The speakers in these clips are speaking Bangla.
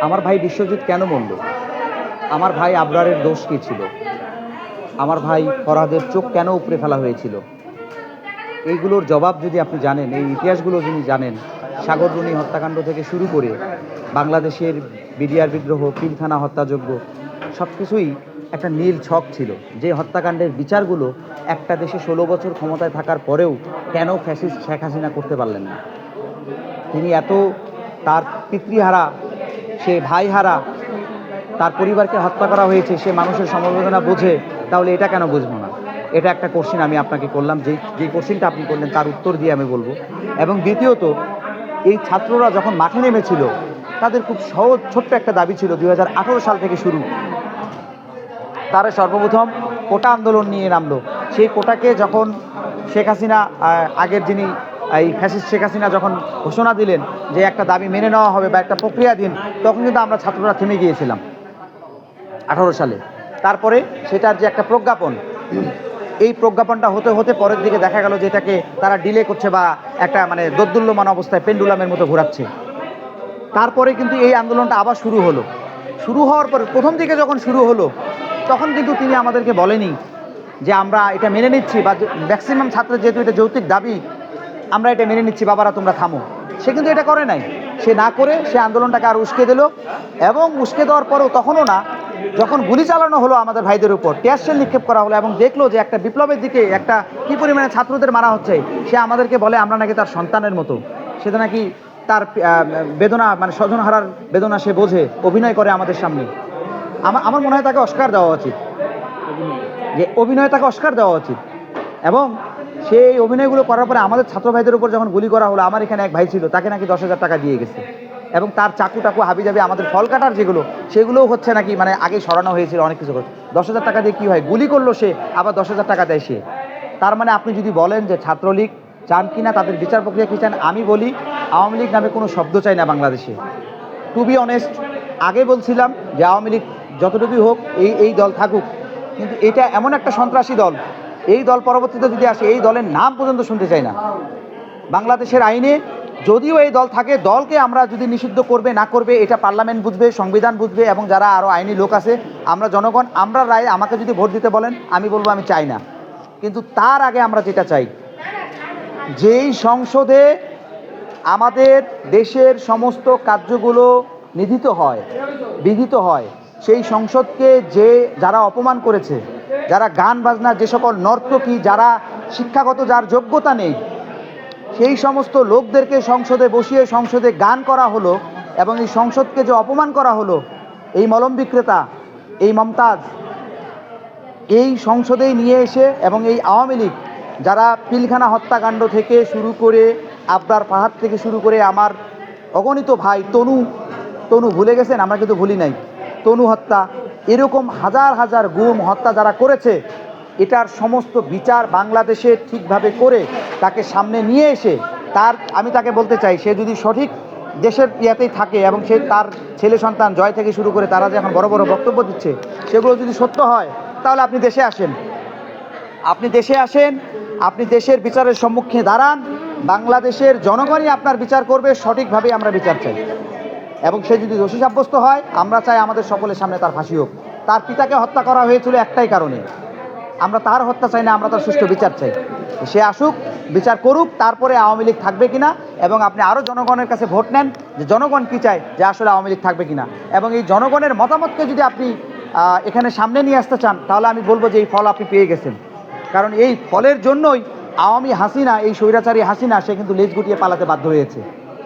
আমার ভাই বিশ্বজিৎ কেন মরল? আমার ভাই আবরারের দোষ কী ছিল? আমার ভাই ফরহাদের চোখ কেন উপড়ে ফেলা হয়েছিল? এইগুলোর জবাব যদি আপনি জানেন, এই ইতিহাসগুলো যদি জানেন, সাগররুনি হত্যাকাণ্ড থেকে শুরু করে বাংলাদেশের বিডিআর বিদ্রোহ, পিলখানা হত্যাযজ্ঞ সব কিছুই একটা নীল ছক ছিল। যে হত্যাকাণ্ডের বিচারগুলো একটা দেশে ষোলো বছর ক্ষমতায় থাকার পরেও কেন ফ্যাসিস্ট শেখ হাসিনা করতে পারলেন না? তিনি এত তার পিতৃহারা সে ভাইহারা তার পরিবারকে হত্যা করা হয়েছে, সে মানুষের সমবেদনা বোঝে, তাহলে এটা কেন বুঝব না? এটা একটা কোশ্চিন আমি আপনাকে করলাম যে যে কোশ্চিনটা আপনি করলেন তার উত্তর দিয়ে আমি বলব। এবং দ্বিতীয়ত, এই ছাত্ররা যখন মাঠে নেমেছিল, তাদের খুব সহজ, ছোট্ট একটা দাবি ছিল দু হাজার আঠেরো সাল থেকে শুরু। তারা সর্বপ্রথম কোটা আন্দোলন নিয়ে নামলো। সেই কোটাকে যখন শেখ হাসিনা আগের যিনি এই ফ্যাসিস্ট শেখ হাসিনা যখন ঘোষণা দিলেন যে একটা দাবি মেনে নেওয়া হবে বা একটা প্রক্রিয়া দিন, তখন কিন্তু আমরা ছাত্ররা থেমে গিয়েছিলাম আঠারো সালে। তারপরে সেটার যে একটা প্রজ্ঞাপন, এই প্রজ্ঞাপনটা হতে হতে পরের দিকে দেখা গেল যে এটাকে তারা ডিলে করছে বা একটা মানে দোদ্দুল্যমান অবস্থায় পেন্ডুলামের মতো ঘোরাচ্ছে। তারপরে কিন্তু এই আন্দোলনটা আবার শুরু হলো। শুরু হওয়ার পর প্রথম দিকে যখন শুরু হলো, তখন কিন্তু তিনি আমাদেরকে বলেনি যে আমরা এটা মেনে নিচ্ছি বা ম্যাক্সিমাম ছাত্রের যেহেতু এটা যৌক্তিক দাবি আমরা এটা মেনে নিচ্ছি, বাবারা, তোমরা থামো। সে কিন্তু এটা করে নাই। সে না করে, সে আন্দোলনটাকে আর উস্কে দিল এবং উস্কে দেওয়ার পরেও তখনও না, যখন গুলি চালানো হলো আমাদের ভাইদের উপর টিয়ারশেল নিক্ষেপ করা হলো এবং দেখল যে একটা বিপ্লবের দিকে একটা কী পরিমাণে ছাত্রদের মারা হচ্ছে, সে আমাদেরকে বলে, আমরা নাকি তার সন্তানের মতো। সেটা নাকি তার বেদনা মানে স্বজনহারার বেদনা সে বোঝে, অভিনয় করে আমাদের সামনে। আমার আমার মনে হয় তাকে অস্কার দেওয়া উচিত। যে অভিনয় তাকে অস্কার দেওয়া উচিত। এবং সেই অভিনয়গুলো করার পরে আমাদের ছাত্র ভাইদের উপর যখন গুলি করা হলো, আমার এখানে এক ভাই ছিল, তাকে নাকি দশ হাজার টাকা দিয়ে গেছে। এবং তার চাকু টাকু হাবি যাবে, আমাদের ফল কাটার যেগুলো, সেগুলোও হচ্ছে নাকি মানে আগে সরানো হয়েছিল, অনেক কিছু করে দশ হাজার টাকা দিয়ে কী হয়? গুলি করল সে, আবার দশ হাজার টাকা দেয় সে। তার মানে আপনি যদি বলেন যে ছাত্রলীগ চান কি না তাদের বিচার প্রক্রিয়া কি চান, আমি বলি আওয়ামী লীগ নামে কোনো শব্দ চাই না বাংলাদেশে। টু বি অনেস্ট আগে বলছিলাম যে আওয়ামী লীগ যতটুকুই হোক, এই এই দল থাকুক। কিন্তু এটা এমন একটা সন্ত্রাসী দল এই দল পরবর্তীতে যদি আসে, এই দলের নাম পর্যন্ত শুনতে চাই না। বাংলাদেশের আইনে যদিও এই দল থাকে, দলকে আমরা যদি নিষিদ্ধ করবে, না করবে, এটা পার্লামেন্ট বুঝবে, সংবিধান বুঝবে, এবং যারা আরও আইনি লোক আছে, আমরা জনগণ, আমরা রায় আমাকে যদি ভোট দিতে বলেন, আমি বলব আমি চাই না। কিন্তু তার আগে আমরা যেটা চাই, যেই সংসদে আমাদের দেশের সমস্ত কার্যগুলো নিধিত হয়, বিধিত হয় সেই সংসদকে যে যারা অপমান করেছে, যারা গান বাজনা যে সকল নর্তকী, যারা শিক্ষাগত যার যোগ্যতা নেই, সেই সমস্ত লোকদেরকে সংসদে বসিয়ে সংসদে গান করা হলো এবং এই সংসদকে যে অপমান করা হলো, এই মলম বিক্রেতা, এই মমতাজ, এই সংসদেই নিয়ে এসে এবং এই আওয়ামী লীগ, যারা পিলখানা হত্যাকাণ্ড থেকে শুরু করে আবদার পাহাড় থেকে শুরু করে আমার অগণিত ভাই তনু তনু ভুলে গেছেন, আমরা কিন্তু ভুলি নাই। তনু হত্যা, এরকম হাজার হাজার গুম হত্যা যারা করেছে, এটার সমস্ত বিচার বাংলাদেশে ঠিকভাবে করে তাকে সামনে নিয়ে এসে তার, আমি তাকে বলতে চাই, সে যদি সঠিক দেশের ইয়াতেই থাকে এবং সে তার ছেলে সন্তান জয় থেকে শুরু করে তারা যে এখন বড় বড় বক্তব্য দিচ্ছে, সেগুলো যদি সত্য হয়, তাহলে আপনি দেশে আসেন। আপনি দেশে আসেন, আপনি দেশের বিচারের সম্মুখে দাঁড়ান, বাংলাদেশের জনগণই আপনার বিচার করবে সঠিকভাবে আমরা বিচার চাই। এবং সে যদি দোষী সাব্যস্ত হয়, আমরা চাই আমাদের সকলের সামনে তার ফাঁসি হোক। তার পিতাকে হত্যা করা হয়েছিল একটাই কারণে। আমরা তার হত্যা চাই না, আমরা তার সুষ্ঠু বিচার চাই। সে আসুক, বিচার করুক, তারপরে আওয়ামী লীগ থাকবে কিনা, এবং আপনি আরও জনগণের কাছে ভোট নেন যে জনগণ কী চায় যে আসলে আওয়ামী লীগ থাকবে কিনা। এবং এই জনগণের মতামতকে যদি আপনি এখানে সামনে নিয়ে আসতে চান, তাহলে আমি বলব যে এই ফল আপনি পেয়ে গেছেন। কারণ এই ফলের জন্যই আওয়ামী হাসিনা, এই স্বৈরাচারী হাসিনা, সে কিন্তু লেজ গুটিয়ে পালাতে বাধ্য হয়েছে।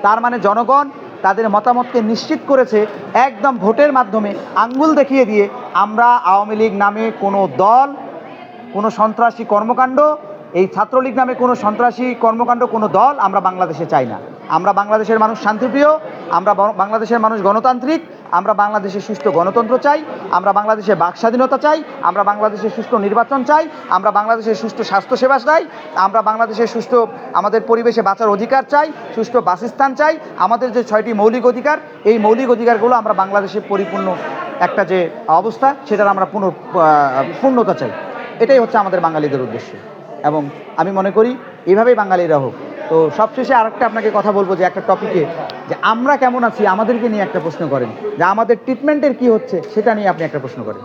তার মানে জনগণ তাদের মতামতকে নিশ্চিত করেছে একদম ভোটের মাধ্যমে আঙ্গুল দেখিয়ে দিয়ে আমরা আওয়ামী লীগ নামে কোনো দল, কোনো সন্ত্রাসী কর্মকাণ্ড এই ছাত্রলীগ নামে কোনো সন্ত্রাসী কর্মকাণ্ড, কোনো দল আমরা বাংলাদেশে চাই না। আমরা বাংলাদেশের মানুষ শান্তিপ্রিয়, আমরা বাংলাদেশের মানুষ গণতান্ত্রিক, আমরা বাংলাদেশে সুষ্ঠু গণতন্ত্র চাই, আমরা বাংলাদেশে বাক স্বাধীনতা চাই, আমরা বাংলাদেশে সুষ্ঠু নির্বাচন চাই, আমরা বাংলাদেশের সুষ্ঠু স্বাস্থ্যসেবা চাই, আমরা বাংলাদেশের সুষ্ঠু আমাদের পরিবেশে বাঁচার অধিকার চাই, সুষ্ঠু বাসস্থান চাই, আমাদের যে ছয়টি মৌলিক অধিকার, এই মৌলিক অধিকারগুলো আমরা বাংলাদেশে পরিপূর্ণ একটা যে অবস্থা, সেটার আমরা পুনঃ পূর্ণতা চাই। এটাই হচ্ছে আমাদের বাঙালিদের উদ্দেশ্য। এবং আমি মনে করি এভাবেই বাঙালিরা হোক। তো সবশেষে আরেকটা আপনাকে কথা বলব যে একটা টপিকে যে আমরা কেমন আছি, আমাদেরকে নিয়ে একটা প্রশ্ন করেন। যে আমাদের ট্রিটমেন্টের কি হচ্ছে, সেটা নিয়ে আপনি একটা প্রশ্ন করেন।